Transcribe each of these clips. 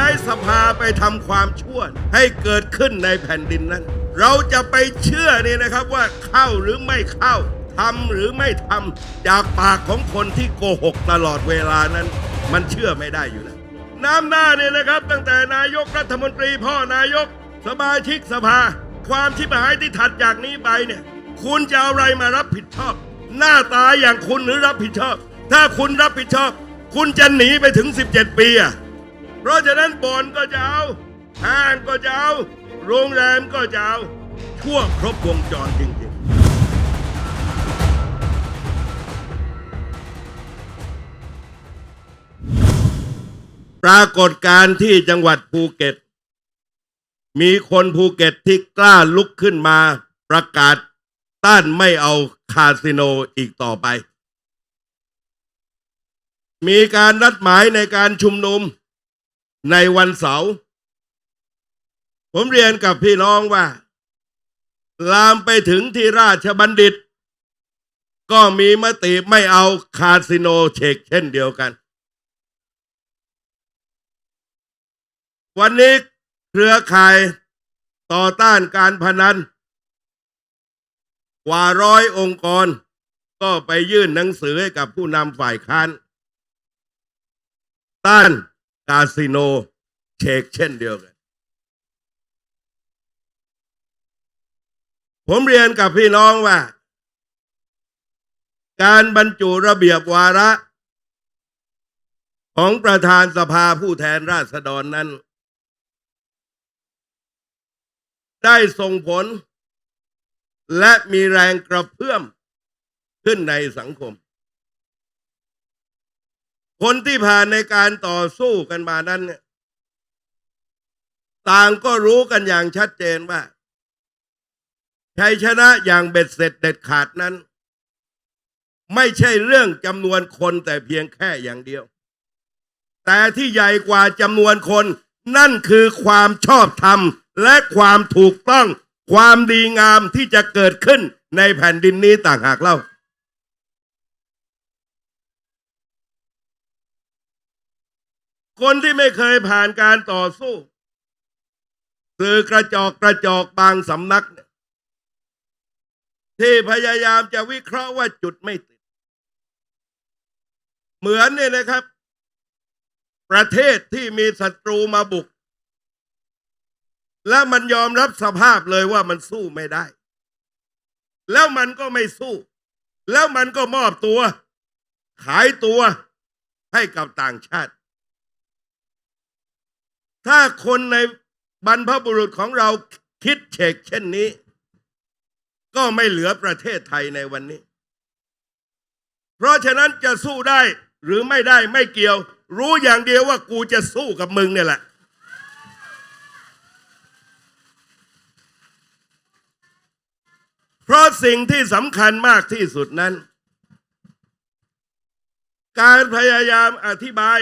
ช้สภาไปทำความชั่ว ให้เกิดขึ้นในแผ่นดินนั้น เราจะไปเชื่อนี่นะครับว่าเข้าหรือไม่เข้าทำหรือไม่ทำจากปากของคนที่โกหกตลอดเวลานั้น มันเชื่อไม่ได้อยู่แล้วน้ำหน้าเนี่ยนะครับ ตั้งแต่นายกรัฐมนตรีพ่อนายกสมาชิกสภา ความชิบหายที่ถัดจากนี้ไปเนี่ย คุณจะเอาอะไรมารับผิดชอบ หน้าตาอย่างคุณหรือรับผิดชอบ ถ้าคุณรับผิดชอบ คุณจะหนีไปถึง 17 ปีอะ เพราะฉะนั้นบ่อนก็จะเอาห้างก็จะเอาโรงแรมก็จะเอาชั่วครบวงจรจริงๆ ปรากฏการณ์ที่จังหวัดภูเก็ต มีคนภูเก็ตที่กล้าลุกขึ้นมาประกาศต้านไม่เอาคาสิโนอีกต่อไป มีการนัดหมายในการชุมนุม ในวันเสาร์ผมเรียนกับพี่น้องว่า ลามไปถึงที่ราชบัณฑิต ก็มีมติไม่เอาคาสิโนเชกเช่นเดียวกัน วันนี้เครือข่ายต่อต้านการพนัน กว่าร้อยองค์กร ก็ไปยื่นหนังสือให้กับผู้นำฝ่ายค้าน ต้านาสิโนเชกเช่นเดียวกัน ผมเรียนกับพี่น้องว่า การบรรจุระเบียบวาระ ของประธานสภาผู้แทนราษฎรนั้น ได้ส่งผล และมีแรงกระเพื่อมขึ้นในสังคม คนที่ผ่านในการต่อสู้กันมานั้นเนี่ยต่างก็รู้กันอย่างชัดเจนว่าชัยชนะอย่างเบ็ดเสร็จเด็ดขาดนั้น ไม่ใช่เรื่องจำนวนคนแต่เพียงแค่อย่างเดียว แต่ที่ใหญ่กว่าจำนวนคน นั่นคือความชอบธรรม และความถูกต้อง ความดีงามที่จะเกิดขึ้นในแผ่นดินนี้ต่างหากเล่า คนที่ไม่เคยผ่านการต่อสู้สื่อกระจอกกระจอกบางสำนัก ที่พยายามจะวิเคราะห์ว่าจุดไม่ติด เหมือนเนี่ยนะครับ ประเทศที่มีศัตรูมาบุก และมันยอมรับสภาพเลยว่ามันสู้ไม่ได้ แล้วมันก็ไม่สู้ แล้วมันก็มอบตัว ขายตัวให้กับต่างชาติ ถ้าคนในบรรพบุรุษของเราคิดเฉกเช่นนี้ ก็ไม่เหลือประเทศไทยในวันนี้ เพราะฉะนั้นจะสู้ได้หรือไม่ได้ไม่เกี่ยว รู้อย่างเดียวว่ากูจะสู้กับมึงเนี่ยแหละ เพราะสิ่งที่สำคัญมากที่สุดนั้น การพยายามอธิบาย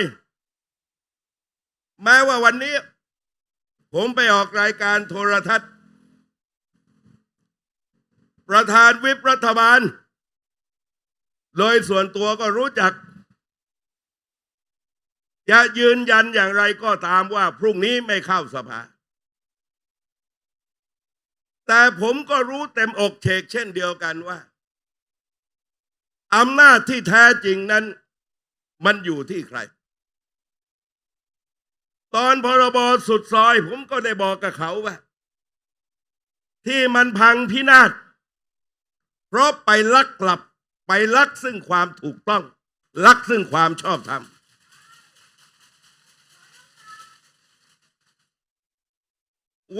แม้ว่าวันนี้ ผมไปออกรายการโทรทัศน์ ประธานวิปรัฐบาล โดยส่วนตัวก็รู้จัก จะยืนยันอย่างไรก็ตามว่าพรุ่งนี้ไม่เข้าสภา แต่ผมก็รู้เต็มอกเฉกเช่นเดียวกันว่าอำนาจที่แท้จริงนั้น มันอยู่ที่ใคร ตอนพรบสุดซอย ผมก็ได้บอกกับเขาว่า ที่มันพังพินาศเพราะไปลักกลับไปลักซึ่งความถูกต้อง ลักซึ่งความชอบธรรม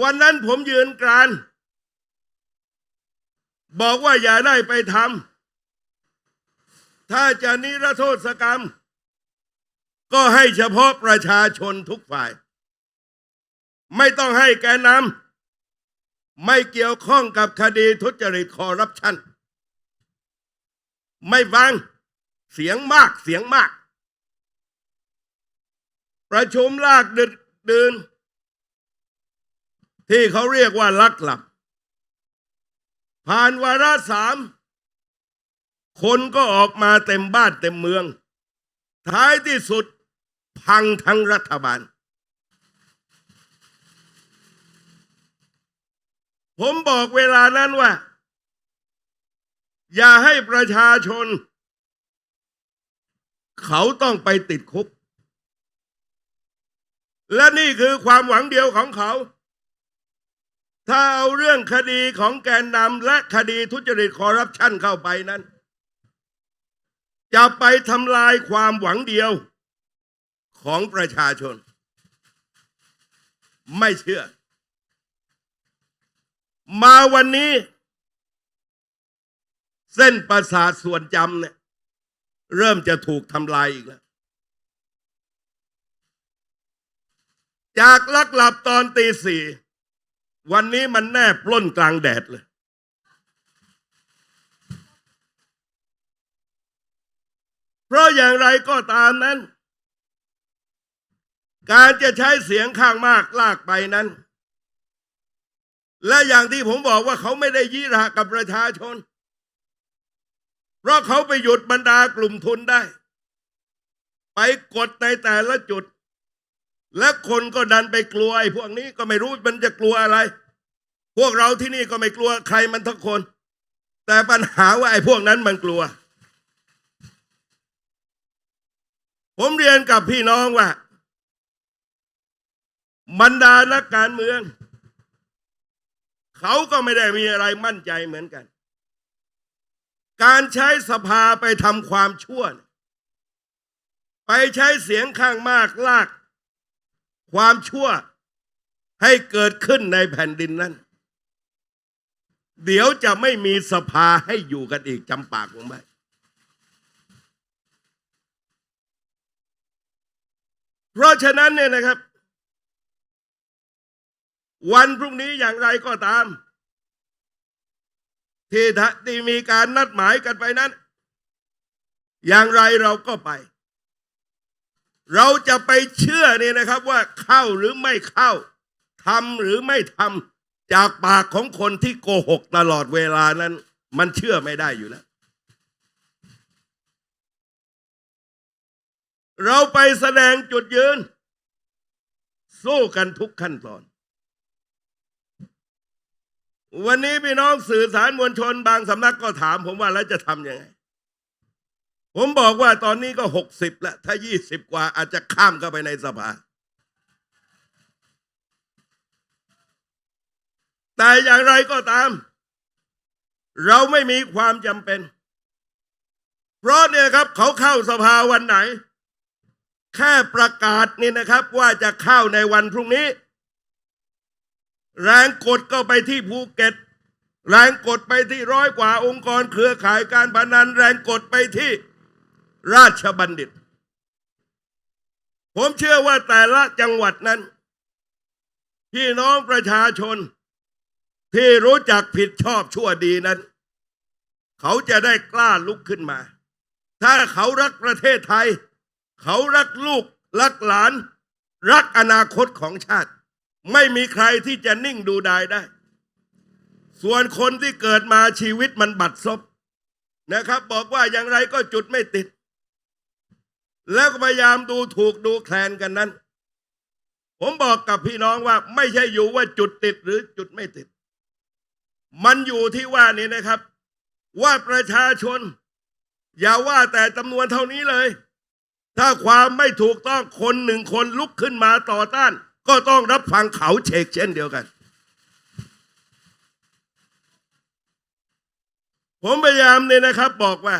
วันนั้นผมยืนกราน บอกว่าอย่าได้ไปทำถ้าจะนิรโทษกรรม ก็ให้เฉพาะประชาชนทุกฝ่าย ไม่ต้องให้แกนนำไม่เกี่ยวข้องกับคดีทุจริตคอร์รัปชันไม่ฟังเสียงมากเสียงมาก ประชุมลากดึกดื่น ที่เขาเรียกว่าลักหลับ ผ่านวาระสามคนก็ออกมาเต็มบ้านเต็มเมือง ท้ายที่สุด พังทั้งรัฐบาล ผมบอกเวลานั้นว่า อย่าให้ประชาชน เขาต้องไปติดคุก และนี่คือความหวังเดียวของเขา ถ้าเอาเรื่องคดีของแกนนำและคดีทุจริตคอร์รัปชันเข้าไปนั้น จะไปทำลายความหวังเดียว ของประชาชน ไม่เชื่อ มาวันนี้ เส้นประสาทส่วนจำเนี่ย เริ่มจะถูกทำลายอีกแล้ว จากลักหลับตอนตีสี่วันนี้มันแนบปล้นกลางแดดเลย เพราะอย่างไรก็ตามนั้น การจะใช้เสียงข้างมากลากไปนั้น และอย่างที่ผมบอกว่าเขาไม่ได้ยี่ระกับประชาชน เพราะเขาไปหยุดบรรดากลุ่มทุนได้ ไปกดในแต่ละจุด และคนก็ดันไปกลัวไอ้พวกนี้ก็ไม่รู้มันจะกลัวอะไร พวกเราที่นี่ก็ไม่กลัวใครมันทุกคน แต่ปัญหาว่าไอ้พวกนั้นมันกลัว ผมเรียนกับพี่น้องว่า บรรดานักการเมือง เขาก็ไม่ได้มีอะไรมั่นใจเหมือนกัน การใช้สภาไปทำความชั่ว ไปใช้เสียงข้างมากลาก ความชั่วให้เกิดขึ้นในแผ่นดินนั้น เดี๋ยวจะไม่มีสภาให้อยู่กันอีกจำปากผมไหมเพราะฉะนั้นเนี่ยนะครับ วันพรุ่งนี้อย่างไรก็ตาม ที่ที่มีการนัดหมายกันไปนั้น อย่างไรเราก็ไป เราจะไปเชื่อเนี่ยนะครับว่าเข้าหรือไม่เข้าทำหรือไม่ทำจากปากของคนที่โกหกตลอดเวลานั้น มันเชื่อไม่ได้อยู่แล้ว เราไปแสดงจุดยืน สู้กันทุกขั้นตอน วันนี้พี่น้องสื่อสารมวลชนบางสำนักก็ถาม ผมว่าแล้วจะทำยังไง ผมบอกว่าตอนนี้ก็หกสิบแล้วถ้ายี่สิบกว่าอาจจะข้ามเข้าไปในสภา แต่อย่างไรก็ตาม เราไม่มีความจำเป็น เพราะเนี่ยครับเขาเข้าสภาวันไหน แค่ประกาศนี่นะครับ ว่าจะเข้าในวันพรุ่งนี้ แรงกดก็ไปที่ภูเก็ต แรงกดไปที่ร้อยกว่าองค์กรเครือข่ายการพนัน แรงกดไปที่ราชบัณฑิต ผมเชื่อว่าแต่ละจังหวัดนั้น พี่น้องประชาชนที่รู้จักผิดชอบชั่วดีนั้น เขาจะได้กล้าลุกขึ้นมา ถ้าเขารักประเทศไทย เขารักลูก รักหลาน รักอนาคตของชาติ ไม่มีใครที่จะนิ่งดูดายได้ ส่วนคนที่เกิดมาชีวิตมันบัดซบนะครับ บอกว่าอย่างไรก็จุดไม่ติด แล้วพยายามดูถูกดูแคลนกันนั้น ผมบอกกับพี่น้องว่า ไม่ใช่อยู่ว่าจุดติดหรือจุดไม่ติด มันอยู่ที่ว่านี่นะครับ ว่าประชาชน อย่าว่าแต่จำนวนเท่านี้เลย ถ้าความไม่ถูกต้องคนหนึ่งคนลุกขึ้นมาต่อต้าน ก็ต้องรับฟังเขาเชกเช่นเดียวกัน ผมพยายามเนี่ยนะครับบอกว่า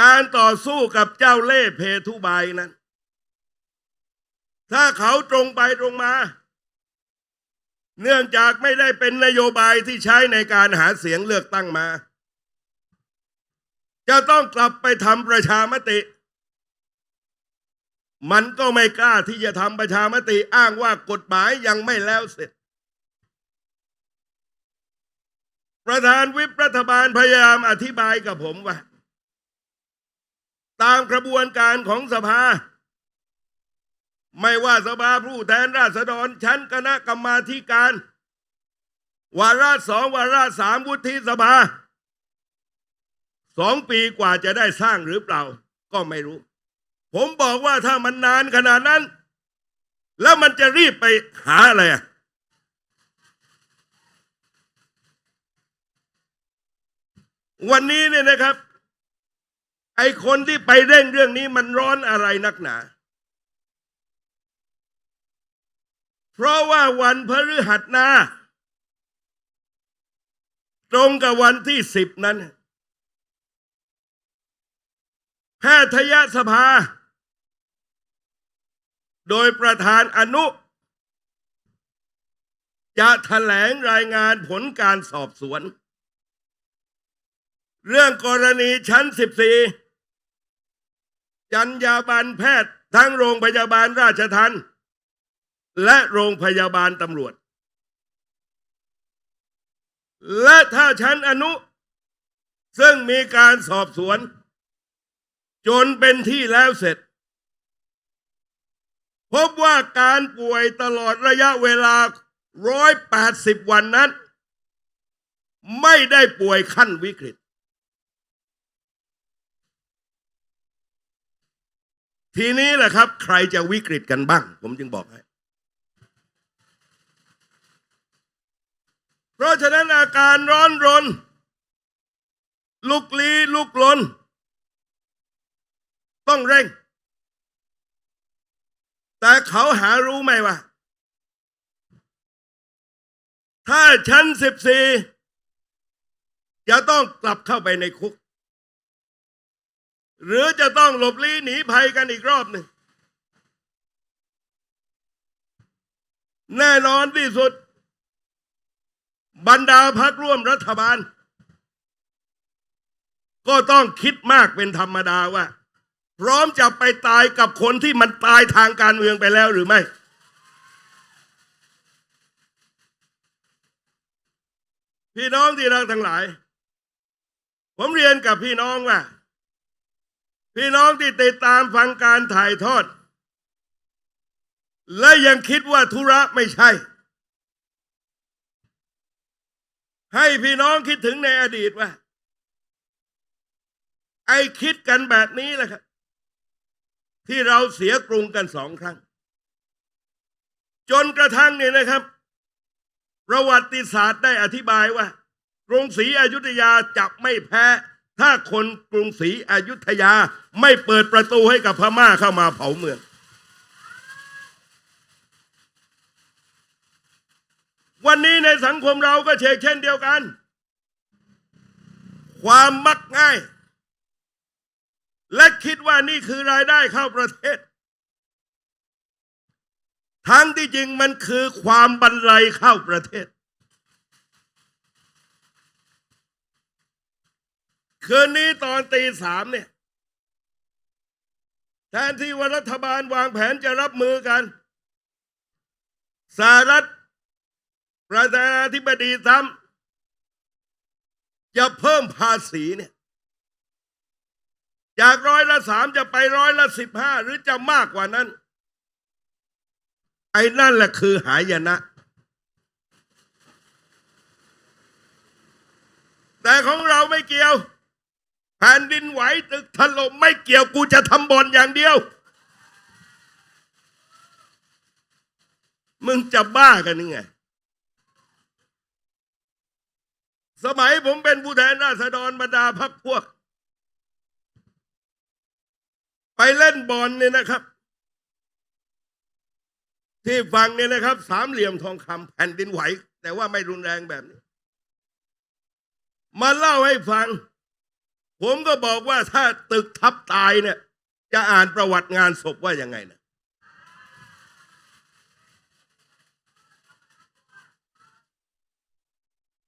การต่อสู้กับเจ้าเล่เพทุบายนั้น ถ้าเขาตรงไปตรงมา เนื่องจากไม่ได้เป็นนโยบายที่ใช้ในการหาเสียงเลือกตั้งมา จะต้องกลับไปทำประชามติ มันก็ไม่กล้าที่จะทำประชามติอ้างว่ากฎหมายยังไม่แล้วเสร็จ ประธานวิปรัฐบาลพยายามอธิบายกับผมว่า ตามกระบวนการของสภา ไม่ว่าสภาผู้แทนราษฎรชั้นคณะกรรมาธิการ วาระสองวาระสามวุฒิสภาสองปีกว่าจะได้สร้างหรือเปล่าก็ไม่รู้ ผมบอกว่าถ้ามันนานขนาดนั้น แล้วมันจะรีบไปหาอะไรอะวันนี้เนี่ยนะครับ ไอคนที่ไปเร่งเรื่องนี้มันร้อนอะไรนักหนา เพราะว่าวันพฤหัสหน้า ตรงกับวันที่สิบนั้น แพทยสภา โดยประธานอนุ จะแถลงรายงานผลการสอบสวน เรื่องกรณีชั้น 14 จัญญาบันแพทย์ทั้งโรงพยาบาลราชทันและโรงพยาบาลตำรวจ และถ้าชั้นอนุ ซึ่งมีการสอบสวน จนเป็นที่แล้วเสร็จ พบว่าการป่วยตลอดระยะเวลา 180 วันนั้น ไม่ได้ป่วยขั้นวิกฤต ทีนี้แหละครับ ใครจะวิกฤตกันบ้าง ผมจึงบอกให้เพราะฉะนั้นอาการร้อนรน ลุกลี้ลุกลน ต้องเร่ง แต่เขาหารู้ไหมว่า ถ้าชั้นสิบสี่จะต้องกลับเข้าไปในคุก หรือจะต้องหลบลี้หนีภัยกันอีกรอบหนึ่งแน่นอนที่สุด บรรดาพักร่วมรัฐบาล ก็ต้องคิดมากเป็นธรรมดาว่า พร้อมจะไปตายกับคนที่มันตายทางการเมืองไปแล้วหรือไม่พี่น้องที่รักทั้งหลาย ผมเรียนกับพี่น้องว่า พี่น้องที่ติดตามฟังการถ่ายทอด และยังคิดว่าธุระไม่ใช่ ให้พี่น้องคิดถึงในอดีตว่า ไอคิดกันแบบนี้แหละครับ ที่เราเสียกรุงกันสองครั้ง จนกระทั่งเนี่ยนะครับ ประวัติศาสตร์ได้อธิบายว่า กรุงศรีอยุธยาจะไม่แพ้ ถ้าคนกรุงศรีอยุธยาไม่เปิดประตูให้กับพม่าเข้ามาเผาเมือง วันนี้ในสังคมเราก็เชกเช่นเดียวกัน ความมักง่าย และคิดว่านี่คือรายได้เข้าประเทศ ทั้งที่จริงมันคือความบรรลัยเข้าประเทศ คืนนี้ตอนตีสามเนี่ย แทนที่ว่ารัฐบาลวางแผนจะรับมือกันสหรัฐประธานาธิบดีซ้ำจะเพิ่มภาษีเนี่ย จากร้อยละสามจะไปร้อยละสิบห้าหรือจะมากกว่านั้น ไอ้นั่นแหละคือหายนะ แต่ของเราไม่เกี่ยวแผ่นดินไหวตึกถล่มไม่เกี่ยวกูจะทำบอลอย่างเดียว มึงจะบ้ากันยังไง สมัยผมเป็นผู้แทนราษฎรบรรดาพักพวก ไปเล่นบอลเนี่ยนะครับ ที่ฟังเนี่ยนะครับ สามเหลี่ยมทองคำแผ่นดินไหว แต่ว่าไม่รุนแรงแบบนี้ มาเล่าให้ฟัง ผมก็บอกว่าถ้าตึกทับตายเนี่ย จะอ่านประวัติงานศพว่ายังไงนะ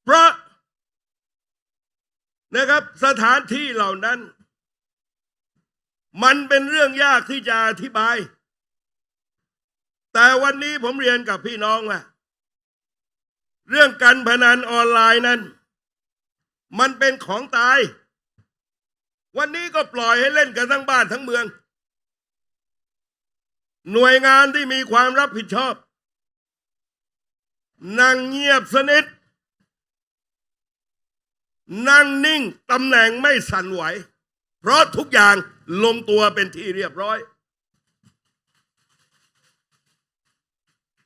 เพราะนะครับสถานที่เหล่านั้น มันเป็นเรื่องยากที่จะอธิบาย แต่วันนี้ผมเรียนกับพี่น้องว่า เรื่องการพนันออนไลน์นั้น มันเป็นของตาย วันนี้ก็ปล่อยให้เล่นกันทั้งบ้านทั้งเมือง หน่วยงานที่มีความรับผิดชอบ นั่งเงียบสนิท นั่งนิ่งตำแหน่งไม่สั่นไหว เพราะทุกอย่างลงตัวเป็นที่เรียบร้อย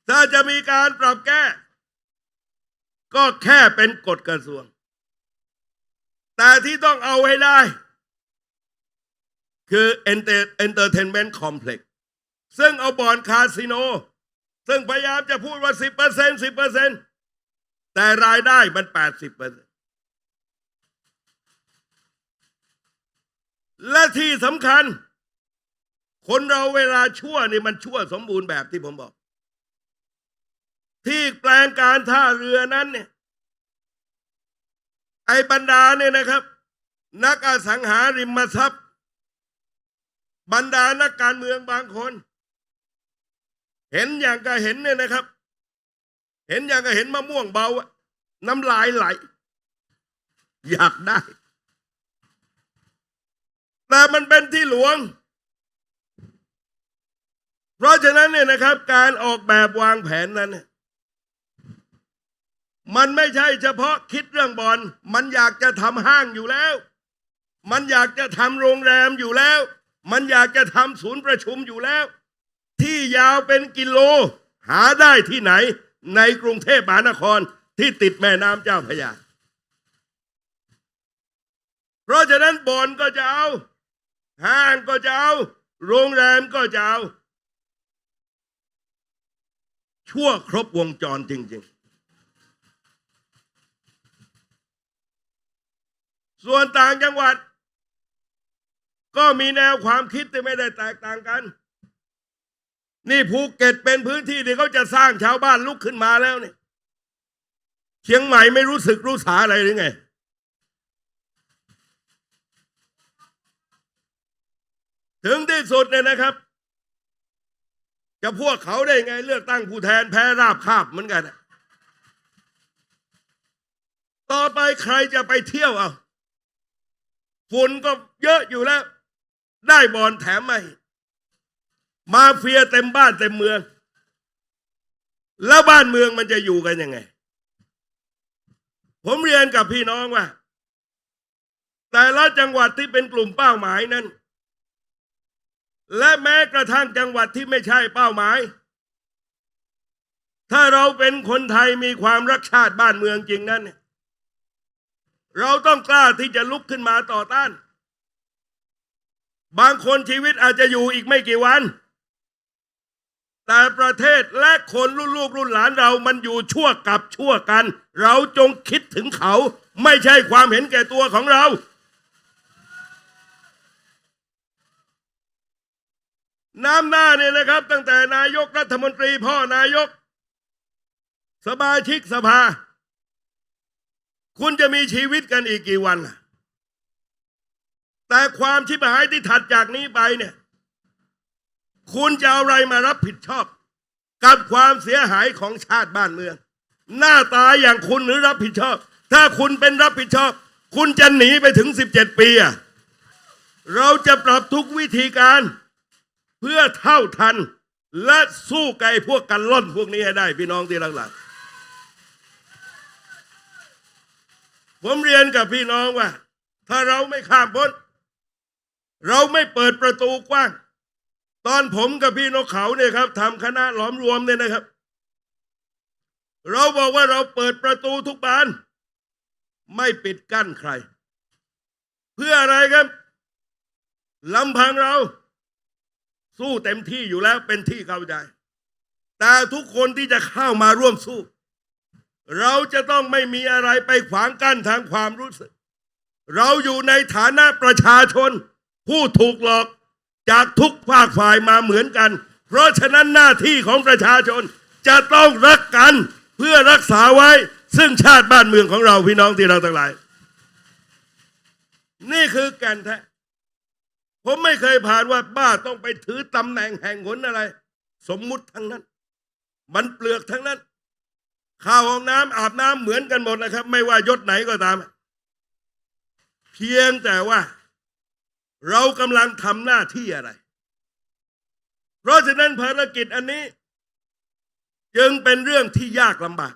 ถ้าจะมีการปรับแก้ ก็แค่เป็นกฎกระทรวง แต่ที่ต้องเอาให้ได้ คือ Enter- entertainment complex ซึ่งเอาบ่อนคาสิโน ซึ่งพยายามจะพูดว่า 10% 10%แต่รายได้มัน 80% และที่สำคัญ คนเราเวลาชั่วนี่มันชั่วสมบูรณ์แบบที่ผมบอก ที่แปลงการท่าเรือนั้นเนี่ย ไอ้บรรดาเนี่ยนะครับ นักอสังหาริมทรัพย์ บรรดานักการเมืองบางคน เห็นอย่างก็เห็นเนี่ยนะครับ เห็นอย่างก็เห็นมะม่วงเบาน้ำลายไหล อยากได้ แต่มันเป็นที่หลวง เพราะฉะนั้นเนี่ยนะครับ การออกแบบวางแผนนั้นเนี่ยมันไม่ใช่เฉพาะคิดเรื่องบอลมันอยากจะทำห้างอยู่แล้ว มันอยากจะทำโรงแรมอยู่แล้ว มันอยากจะทำศูนย์ประชุมอยู่แล้ว ที่ยาวเป็นกิโล หาได้ที่ไหนในกรุงเทพมหานครที่ติดแม่น้ำเจ้าพระยา เพราะฉะนั้นบอลก็จะเอา ห้างก็จะเอา โรงแรมก็จะเอา ชั่วครบวงจรจริง ๆ ส่วนต่างจังหวัด ก็มีแนวความคิดที่ไม่ได้แตกต่างกัน นี่ภูเก็ตเป็นพื้นที่ที่เขาจะสร้างชาวบ้านลุกขึ้นมาแล้วเนี่ยเชียงใหม่ไม่รู้สึกรู้สาอะไรหรือไง ถึงที่สุดเนี่ยนะครับ จะพวกเขาได้ไงเลือกตั้งผู้แทนแพ้ราบคาบเหมือนกันอะต่อไปใครจะไปเที่ยวเอาฝุ่นก็เยอะอยู่แล้ว ได้บอลแถมมาอีกมาเฟียเต็มบ้านเต็มเมือง แล้วบ้านเมืองมันจะอยู่กันยังไง ผมเรียนกับพี่น้องว่า แต่ละจังหวัดที่เป็นกลุ่มเป้าหมายนั้น และแม้กระทั่งจังหวัดที่ไม่ใช่เป้าหมาย ถ้าเราเป็นคนไทยมีความรักชาติบ้านเมืองจริงนั้นเนี่ยเราต้องกล้าที่จะลุกขึ้นมาต่อต้าน บางคนชีวิตอาจจะอยู่อีกไม่กี่วัน แต่ประเทศและคนรุ่นลูกรุ่นหลานเรามันอยู่ชั่วกับชั่วกัน เราจงคิดถึงเขา ไม่ใช่ความเห็นแก่ตัวของเรา น้ำหน้าเนี่ยนะครับ ตั้งแต่นายกรัฐมนตรีพ่อนายก สมาชิกสภา คุณจะมีชีวิตกันอีกกี่วันล่ะ แต่ความชิบหายที่ถัดจากนี้ไปเนี่ย คุณจะเอาอะไรมารับผิดชอบ กับความเสียหายของชาติบ้านเมือง หน้าตาอย่างคุณหรือรับผิดชอบ ถ้าคุณเป็นรับผิดชอบ คุณจะหนีไปถึง 17 ปีอะเราจะปรับทุกวิธีการ พื่อเท่าทัน และสู้ไกบไอ้พวกกันล่อนพวกนี้ให้ได้พี่น้องที่รักหลักผมเรียนกับพี่น้องว่า ถ้าเราไม่ข้ามพ้น เราไม่เปิดประตูกว้าง ตอนผมกับพี่นกเขาเนี่ยครับทำคณะหลอมรวมเนี่ยนะครับ เราบอกว่าเราเปิดประตูทุกบาน ไม่ปิดกั้นใคร เพื่ออะไรครับลำพังเรา สู้เต็มที่อยู่แล้วเป็นที่เข้าใจ แต่ทุกคนที่จะเข้ามาร่วมสู้ เราจะต้องไม่มีอะไรไปขวางกั้นทางความรู้สึก เราอยู่ในฐานะประชาชน ผู้ถูกหลอกจากทุกภาคฝ่ายมาเหมือนกัน เพราะฉะนั้นหน้าที่ของประชาชนจะต้องรักกันเพื่อรักษาไว้ ซึ่งชาติบ้านเมืองของเราพี่น้องที่เราทั้งหลาย นี่คือแก่นแท้ ผมไม่เคยผ่านว่าบ้าต้องไปถือตำแหน่งแห่งหนอะไร สมมุติทั้งนั้น มันเปลือกทั้งนั้น ข้าวห้องน้ำอาบน้ำเหมือนกันหมดนะครับ ไม่ว่ายศไหนก็ตาม เพียงแต่ว่า เรากำลังทำหน้าที่อะไร เพราะฉะนั้นภารกิจอันนี้ จึงเป็นเรื่องที่ยากลำบาก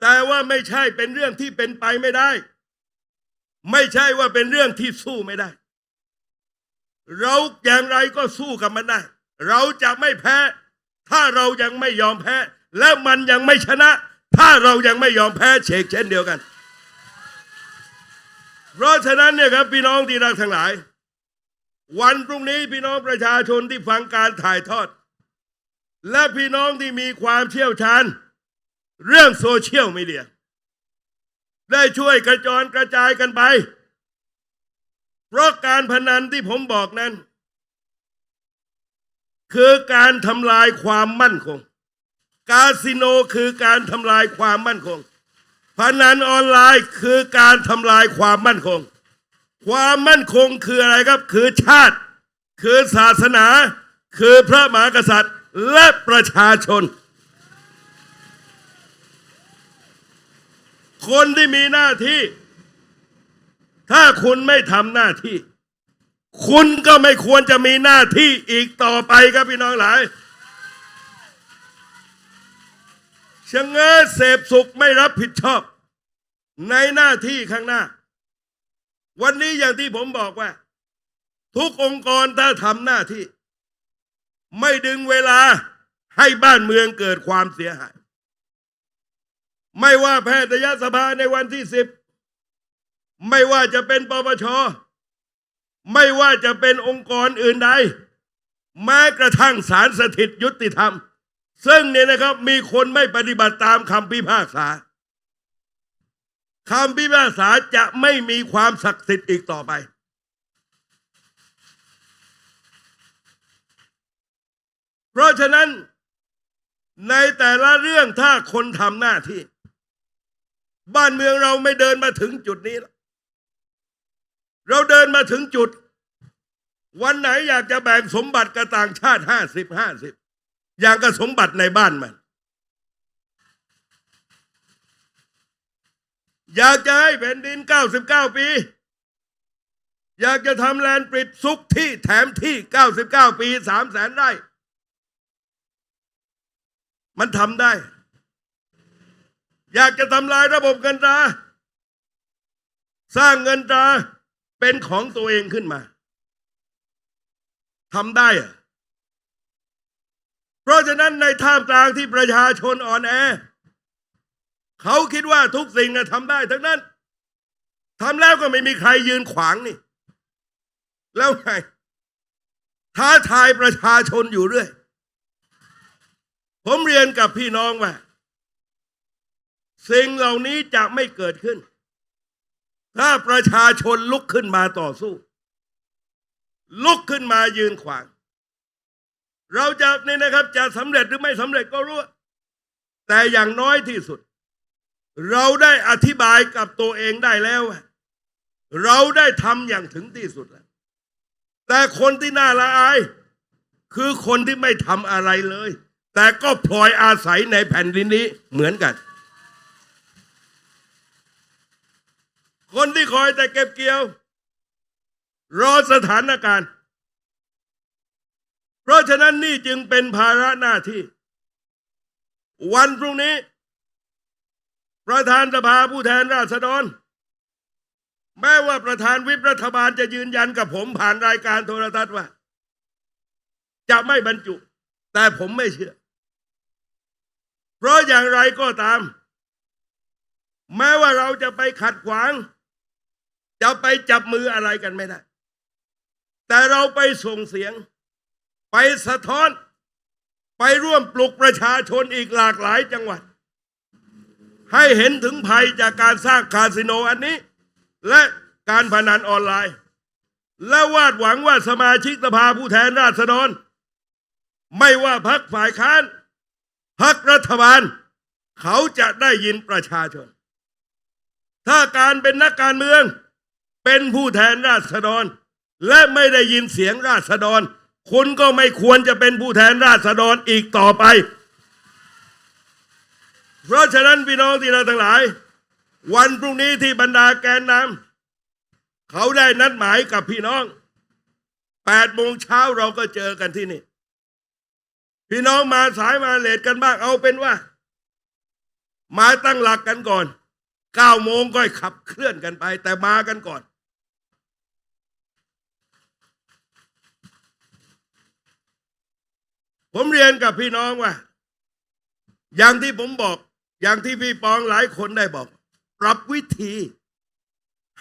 แต่ว่าไม่ใช่เป็นเรื่องที่เป็นไปไม่ได้ ไม่ใช่ว่าเป็นเรื่องที่สู้ไม่ได้ เราอย่างไรก็สู้กับมันได้ เราจะไม่แพ้ ถ้าเรายังไม่ยอมแพ้ และมันยังไม่ชนะ ถ้าเรายังไม่ยอมแพ้เชกเช่นเดียวกัน เพราะฉะนั้นเนี่ยครับพี่น้องที่รักทั้งหลาย วันพรุ่งนี้พี่น้องประชาชนที่ฟังการถ่ายทอด และพี่น้องที่มีความเชี่ยวชาญ เรื่องโซเชียลมีเดียได้ช่วยกระจรกระจายกันไป เพราะการพนันที่ผมบอกนั้น คือการทำลายความมั่นคง คาสิโนคือการทำลายความมั่นคง พนันออนไลน์คือการทำลายความมั่นคง ความมั่นคงคืออะไรครับ คือชาติ คือศาสนา คือพระมหากษัตริย์และประชาชน คนที่มีหน้าที่ ถ้าคุณไม่ทำหน้าที่ คุณก็ไม่ควรจะมีหน้าที่อีกต่อไปครับพี่น้องหลายชะเง้อเสพสุขไม่รับผิดชอบ ในหน้าที่ข้างหน้า วันนี้อย่างที่ผมบอกว่า ทุกองค์กรถ้าทำหน้าที่ ไม่ดึงเวลาให้บ้านเมืองเกิดความเสียหาย ไม่ว่าแพทยสภาในวันที่สิบ ไม่ว่าจะเป็นปปช ไม่ว่าจะเป็นองค์กรอื่นใด แม้กระทั่งศาลสถิตยุติธรรม ซึ่งเนี่ยนะครับมีคนไม่ปฏิบัติตามคำพิพากษาคำพิพากษาจะไม่มีความศักดิ์สิทธิ์อีกต่อไป เพราะฉะนั้นในแต่ละเรื่องถ้าคนทำหน้าที่ บ้านเมืองเราไม่เดินมาถึงจุดนี้แล้ว เราเดินมาถึงจุด วันไหนอยากจะแบ่งสมบัติกับต่างชาติห้าสิบห้าสิบอย่างกับสมบัติในบ้านมัน อยากจะให้แผ่นดิน99ปี อยากจะทำแลนด์ปริดซุกที่แถมที่99ปี3 0 0แสนไร่มันทำได้ อยากจะทำลายระบบเงินตราสร้างเงินตรา เป็นของตัวเองขึ้นมาทำได้อะเพราะฉะนั้นในท่ามกลางที่ประชาชนอ่อนแอ เขาคิดว่าทุกสิ่งนะทำได้ทั้งนั้นทำแล้วก็ไม่มีใครยืนขวางนี่ แล้วไงท้าทายประชาชนอยู่เรื่อย ผมเรียนกับพี่น้องว่า สิ่งเหล่านี้จะไม่เกิดขึ้น ถ้าประชาชนลุกขึ้นมาต่อสู้ ลุกขึ้นมายืนขวาง เราจะนี่นะครับจะสำเร็จหรือไม่สำเร็จก็รู้ แต่อย่างน้อยที่สุด เราได้อธิบายกับตัวเองได้แล้ว เราได้ทำอย่างถึงที่สุดแล้วแต่คนที่น่าละอาย คือคนที่ไม่ทำอะไรเลย แต่ก็พลอยอาศัยในแผ่นดินนี้เหมือนกัน คนที่คอยแต่เก็บเกี่ยว รอสถานการณ์ เพราะฉะนั้นนี่จึงเป็นภาระหน้าที่ วันพรุ่งนี้ ประธานสภาผู้แทนราษฎร แม้ว่าประธานวิปรัฐบาลจะยืนยันกับผมผ่านรายการโทรทัศน์ว่า จะไม่บรรจุ แต่ผมไม่เชื่อ เพราะอย่างไรก็ตามแม้ว่าเราจะไปขัดขวาง จะไปจับมืออะไรกันไม่ได้ แต่เราไปส่งเสียง ไปสะท้อน ไปร่วมปลุกประชาชนอีกหลากหลายจังหวัด ให้เห็นถึงภัยจากการสร้างคาสิโนอันนี้ และการพนันออนไลน์ และวาดหวังว่าสมาชิกสภาผู้แทนราษฎร ไม่ว่าพักฝ่ายค้านพักรัฐบาล เขาจะได้ยินประชาชน ถ้าการเป็นนักการเมือง เป็นผู้แทนราษฎร และไม่ได้ยินเสียงราษฎร คุณก็ไม่ควรจะเป็นผู้แทนราษฎรอีกต่อไป เพราะฉะนั้นพี่น้องที่เราทั้งหลาย วันพรุ่งนี้ที่บรรดาแกนนำเขาได้นัดหมายกับพี่น้องแปดโมงเช้าเราก็เจอกันที่นี่ พี่น้องมาสายมาเลทกันบ้างเอาเป็นว่า มาตั้งหลักกันก่อนเก้าโมงก็ขับเคลื่อนกันไป แต่มากันก่อน ผมเรียนกับพี่น้องว่า อย่างที่ผมบอก อย่างที่พี่ปองหลายคนได้บอก ปรับวิธี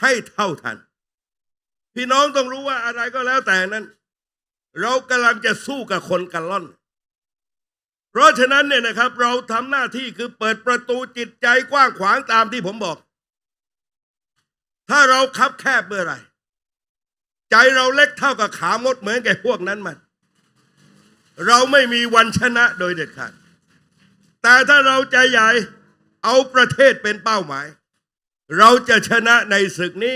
ให้เท่าทัน พี่น้องต้องรู้ว่าอะไรก็แล้วแต่นั้น เรากำลังจะสู้กับคนกันล่อน เพราะฉะนั้นเนี่ยนะครับ เราทำหน้าที่คือเปิดประตูจิตใจกว้างขวางตามที่ผมบอก ถ้าเราคับแคบเมื่อไหร่ ใจเราเล็กเท่ากับขามดเหมือนแก่พวกนั้นมัน เราไม่มีวันชนะโดยเด็ดขาด แต่ถ้าเราใจใหญ่เอาประเทศเป็นเป้าหมาย เราจะชนะในศึกนี้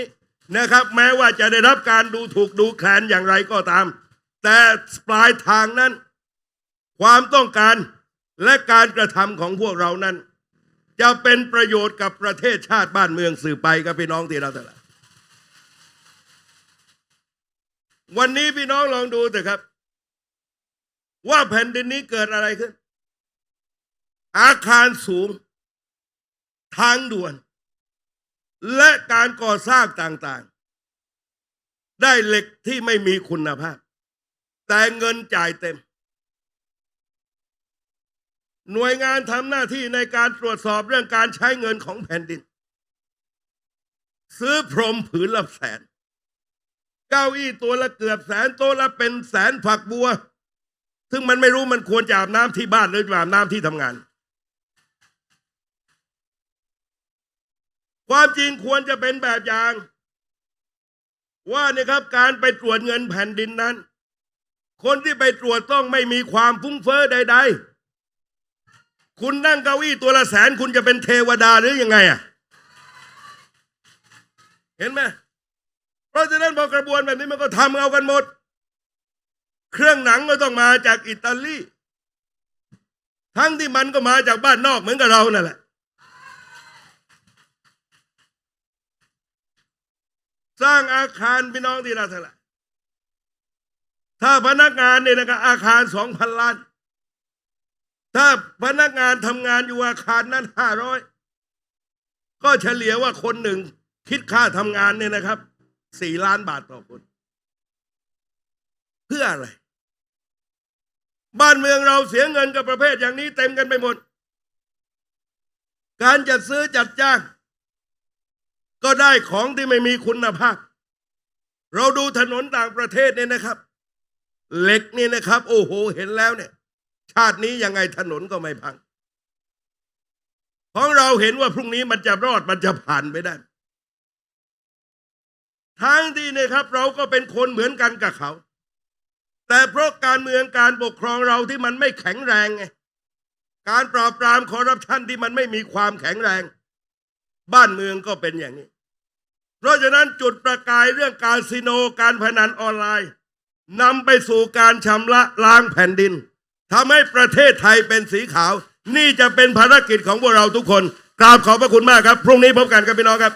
นะครับ แม้ว่าจะได้รับการดูถูกดูแคลนอย่างไรก็ตาม แต่ปลายทางนั้น ความต้องการและการกระทำของพวกเรานั้น จะเป็นประโยชน์กับประเทศชาติบ้านเมืองสื่อไปกับพี่น้องที่เราแต่ละวันนี้พี่น้องลองดูเถอะครับ ว่าแผ่นดินนี้เกิดอะไรขึ้น อาคารสูง ทางด่วน และการก่อสร้างต่างๆ ได้เหล็กที่ไม่มีคุณภาพ แต่เงินจ่ายเต็ม หน่วยงานทำหน้าที่ในการตรวจสอบเรื่องการใช้เงินของแผ่นดิน ซื้อพรมผืนละแสน เก้าอี้ตัวละเกือบแสนโต๊ะละเป็นแสนฝักบัว ซึ่งมันไม่รู้มันควรจะอาบน้ำที่บ้านหรืออาบน้ำที่ทำงาน ความจริงควรจะเป็นแบบอย่าง ว่าเนี่ยครับการไปตรวจเงินแผ่นดินนั้น คนที่ไปตรวจต้องไม่มีความฟุ้งเฟ้อใด ๆ คุณนั่งเก้าอี้ตัวละแสนคุณจะเป็นเทวดาหรือยังไงอะเห็นไหมเพราะฉะนั้นพอกระบวนแบบนี้มันก็ทำเอากันหมด เครื่องหนังก็ต้องมาจากอิตาลี ทั้งที่มันก็มาจากบ้านนอกเหมือนกับเรานั่นแหละ สร้างอาคารพี่น้องที่เราเท่าไหร่ถ้าพนักงานเนี่ยนะครับอาคารสองพันล้าน ถ้าพนักงานทำงานอยู่อาคารนั้นห้าร้อยก็เฉลี่ยว่าคนหนึ่งคิดค่าทำงานเนี่ยนะครับสี่ล้านบาทต่อคน เพื่ออะไร บ้านเมืองเราเสียเงินกับประเภทอย่างนี้เต็มกันไปหมด การจัดซื้อจัดจ้าง ก็ได้ของที่ไม่มีคุณภาพ เราดูถนนต่างประเทศเนี่ยนะครับ เหล็กนี่นะครับ โอ้โหเห็นแล้วเนี่ย ชาตินี้ยังไงถนนก็ไม่พัง ของเราเห็นว่าพรุ่งนี้มันจะรอดมันจะผ่านไปได้ทั้งที่เนี่ยครับ เราก็เป็นคนเหมือนกันกับเขา แต่เพราะการเมืองการปกครองเราที่มันไม่แข็งแรงไงการปราบปรามคอร์รัปชันที่มันไม่มีความแข็งแรง บ้านเมืองก็เป็นอย่างนี้ เพราะฉะนั้นจุดประกายเรื่องการซิโนการพนันออนไลน์นำไปสู่การชำระล้างแผ่นดินทำให้ประเทศไทยเป็นสีขาว นี่จะเป็นภารกิจของพวกเราทุกคน กราบขอบพระคุณมากครับ พรุ่งนี้พบกันครับพี่น้องครับ